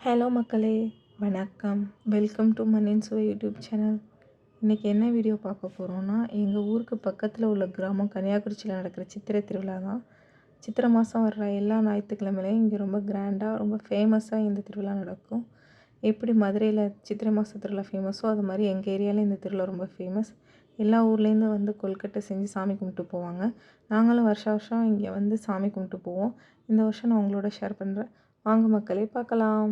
Hello மக்களே வணக்கம். Welcome to மண்ணின் சுவை யூடியூப் சேனல் இன்றைக்கி என்ன வீடியோ பார்க்க போகிறோன்னா எங்கள் ஊருக்கு பக்கத்தில் உள்ள கிராமம் கன்னியாகுறிச்சியில் நடக்கிற சித்திரை திருவிழா தான். சித்திரை மாதம் வர்ற எல்லா ஞாயிற்றுக்கிழமையிலையும் இங்கே ரொம்ப கிராண்டாக ரொம்ப ஃபேமஸாக இந்த திருவிழா நடக்கும். எப்படி மதுரையில் சித்திரை மாத திருவிழா ஃபேமஸோ அது மாதிரி எங்கள் ஏரியாவில் இந்த திருவிழா ரொம்ப ஃபேமஸ் எல்லா ஊர்லேருந்து வந்து கொல்கட்டை செஞ்சு சாமி கும்பிட்டு போவாங்க. நாங்களும் வருஷ வருஷம் இங்கே வந்து சாமி கும்பிட்டு போவோம். இந்த வருஷம் நான் உங்களோட ஷேர் பண்ணுறேன் வாங்க மக்களே பார்க்கலாம்.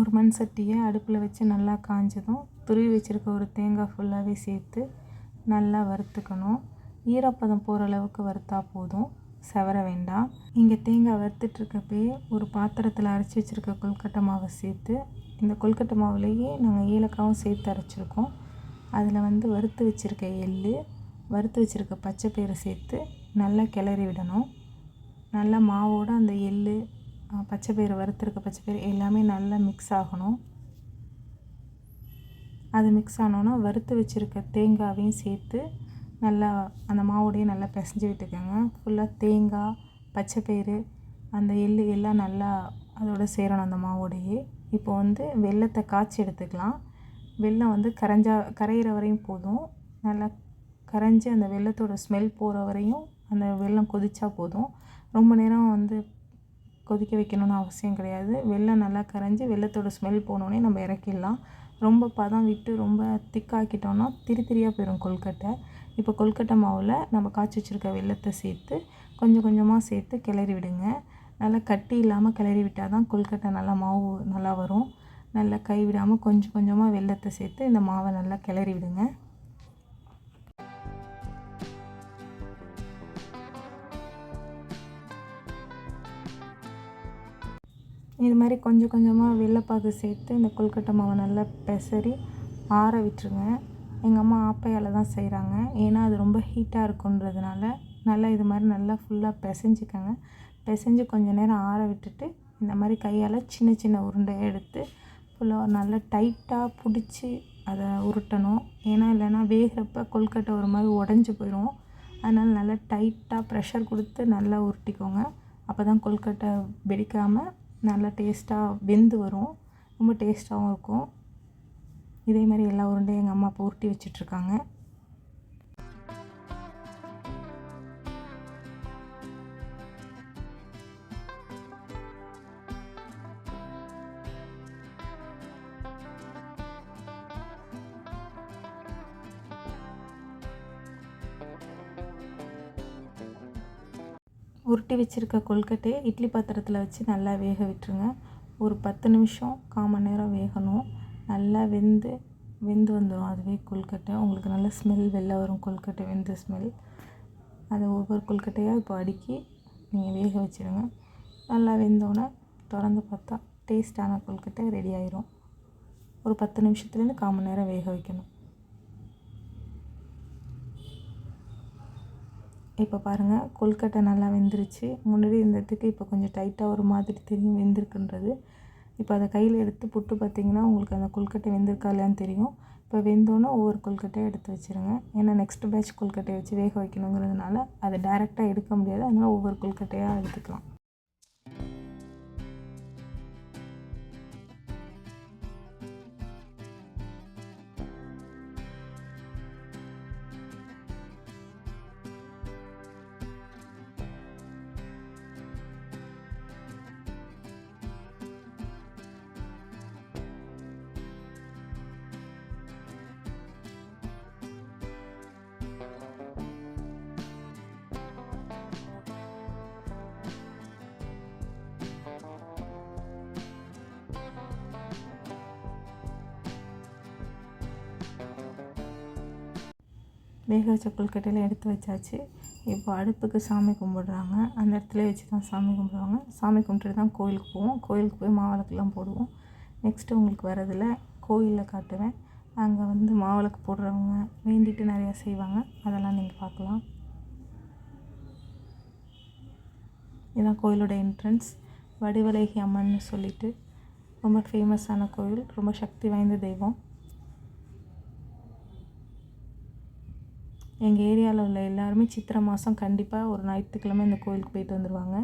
ஒரு மண் சட்டியை அடுப்பில் வச்சு நல்லா காஞ்சதும் துருவி வச்சுருக்க ஒரு தேங்காய் ஃபுல்லாகவே சேர்த்து நல்லா வறுத்துக்கணும். ஈரப்பதம் போகிற அளவுக்கு வறுத்தா போதும். செவர வேண்டாம். இங்கே தேங்காய் வறுத்துட்ருக்கப்பயே ஒரு பாத்திரத்தில் அரைச்சி வச்சுருக்க கொல்கட்டை மாவை சேர்த்து இந்த கொல்கட்டை மாவுலேயே நாங்கள் ஏலக்காவும் சேர்த்து அரைச்சிருக்கோம். அதில் வந்து வறுத்து வச்சுருக்க எள் வறுத்து வச்சுருக்க பச்சை பயிரை சேர்த்து நல்லா கிளறி விடணும். நல்லா மாவோடு அந்த எள் பச்சை பயிறு வறுத்துருக்க பச்சை பயிறு எல்லாமே நல்லா மிக்ஸ் ஆகணும். அது மிக்ஸ் ஆனோன்னா வறுத்து வச்சுருக்க தேங்காவையும் சேர்த்து நல்லா அந்த மாவோடையே நல்லா பிசைஞ்சு விட்டுக்கோங்க. ஃபுல்லாக தேங்காய் பச்சை பயிறு அந்த எள் எல்லாம் நல்லா அதோட சேரணும் அந்த மாவோடையே. இப்போ வந்து வெள்ளத்தை காய்ச்சி எடுத்துக்கலாம். வெள்ளம் வந்து கரைஞ்சா கரையிற வரையும் போதும். நல்லா கரைஞ்சி அந்த வெள்ளத்தோட ஸ்மெல் போகிற வரையும் அந்த வெள்ளம் கொதிச்சா போதும். ரொம்ப நேரம் வந்து கொதிக்க வைக்கணும்னு அவசியம் கிடையாது. வெள்ளம் நல்லா கரைஞ்சி வெள்ளத்தோட ஸ்மெல் போனோடனே நம்ம இறக்கிடலாம். ரொம்ப பதம் விட்டு ரொம்ப திக்காக்கிட்டோன்னா திரி திரியாக போயிடும் கொல்கட்டை. இப்போ கொல்கட்டை மாவில் நம்ம காய்ச்சி வச்சுருக்க வெள்ளத்தை சேர்த்து கொஞ்சம் கொஞ்சமாக சேர்த்து கிளறி விடுங்க. நல்லா கட்டி இல்லாமல் கிளறி விட்டால் தான் கொல்கட்டை நல்லா மாவு நல்லா வரும். நல்லா கை விடாமல் கொஞ்சம் கொஞ்சமாக வெள்ளத்தை சேர்த்து இந்த மாவை நல்லா கிளறி விடுங்க. இது மாதிரி கொஞ்சம் கொஞ்சமாக வெள்ளைப்பாகு சேர்த்து இந்த கொல்கட்டை மாவை நல்லா பெசரி ஆற விட்டுருங்க. எங்கள் அம்மா ஆப்பையால் தான் செய்கிறாங்க ஏன்னா அது ரொம்ப ஹீட்டாக இருக்குன்றதுனால நல்லா இது மாதிரி நல்லா ஃபுல்லாக பிசைஞ்சிக்கோங்க. பிசைஞ்சு கொஞ்சம் நேரம் ஆற விட்டுட்டு இந்த மாதிரி கையால் சின்ன சின்ன உருண்டையை எடுத்து ஃபுல்லாக நல்லா டைட்டாக பிடிச்சி அதை உருட்டணும். ஏன்னா இல்லைன்னா வேகிறப்ப கொல்கட்டை ஒரு மாதிரி உடஞ்சி போயிடும் அதனால் நல்லா டைட்டாக ப்ரெஷர் கொடுத்து நல்லா உருட்டிக்கோங்க. அப்போ தான் கொல்கட்டை வெடிக்காமல் நல்லா டேஸ்ட்டாக வெந்து வரும். ரொம்ப டேஸ்ட்டாகவும் இருக்கும். இதே மாதிரி எல்லா உருண்டையும் எங்கள் அம்மா இப்போ உருட்டி வச்சிட்ருக்காங்க. உருட்டி வச்சுருக்க கொல்கட்டையை இட்லி பாத்திரத்தில் வச்சு நல்லா வேக விட்டுருங்க. ஒரு பத்து நிமிஷம் கால் நேரம் வேகணும். நல்லா வெந்து வெந்து வந்துடும் அதுவே கொல்கட்டை உங்களுக்கு நல்ல ஸ்மெல் வெளில வரும் கொல்கட்டை வெந்த ஸ்மெல் அதை ஒவ்வொரு கொல்கட்டையாக இப்போ அடுக்கி நீங்கள் வேக வச்சுருங்க. நல்லா வெந்தோடனே திறந்து பார்த்தா டேஸ்ட்டான கொல்கட்டை ரெடி ஆயிரும். ஒரு பத்து நிமிஷத்துலேருந்து கால் மணி நேரம் வேக வைக்கணும். இப்போ பாருங்கள் கொல்கட்டை நல்லா வெந்துருச்சு. முன்னாடி இருந்ததுக்கு இப்போ கொஞ்சம் டைட்டாக ஒரு மாதிரி தெரியும் வெந்திருக்குன்றது. இப்போ அதை கையில் எடுத்து புட்டு பார்த்திங்கன்னா உங்களுக்கு அந்த கொல்கட்டை வெந்திருக்கா இல்லையான்னு தெரியும். இப்போ வெந்தோன்னே ஒவ்வொரு கொல்கட்டையும் எடுத்து வச்சுருங்க. ஏன்னா நெக்ஸ்ட் பேட்ச் கொல்கட்டையை வச்சு வேக வைக்கணுங்கிறதுனால அதை டேரெக்டாக எடுக்க முடியாது. அதனால் ஒவ்வொரு கொல்கட்டையாக எடுத்துக்கலாம். வேக வச்ச கொழுக்கட்டையில் எடுத்து வச்சாச்சு. இப்போ அடுப்புக்கு சாமி கும்பிடுறாங்க. அந்த இடத்துல வச்சு தான் சாமி கும்பிடுவாங்க. சாமி கும்பிட்டுட்டு தான் கோயிலுக்கு போவோம். கோயிலுக்கு போய் மாவிளக்குலாம் போடுவோம். நெக்ஸ்ட்டு உங்களுக்கு வரதில் கோயிலில் காட்டுவேன். அங்கே வந்து மாவிளக்கு போடுறவங்க வேண்டிட்டு நிறையா செய்வாங்க. அதெல்லாம் நீங்கள் பார்க்கலாம். இதுதான் கோயிலோட என்ட்ரன்ஸ் வடிவலகி அம்மன் சொல்லிட்டு ரொம்ப ஃபேமஸான கோயில். ரொம்ப சக்தி வாய்ந்த தெய்வம். எங்கள் ஏரியாவில் உள்ள எல்லாருமே சித்திரை மாதம் கண்டிப்பாக ஒரு ஞாயிற்றுக்கிழமை இந்த கோயிலுக்கு போயிட்டு வந்துடுவாங்க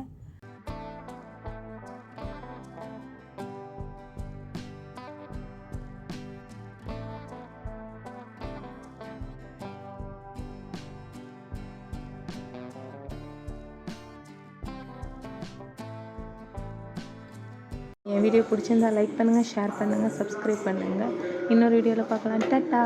என் வீடியோ பிடிச்சிருந்தா லைக் பண்ணுங்கள் ஷேர் பண்ணுங்கள் சப்ஸ்கிரைப் பண்ணுங்கள் இன்னொரு வீடியோவில் பார்க்கலாம். டட்டா!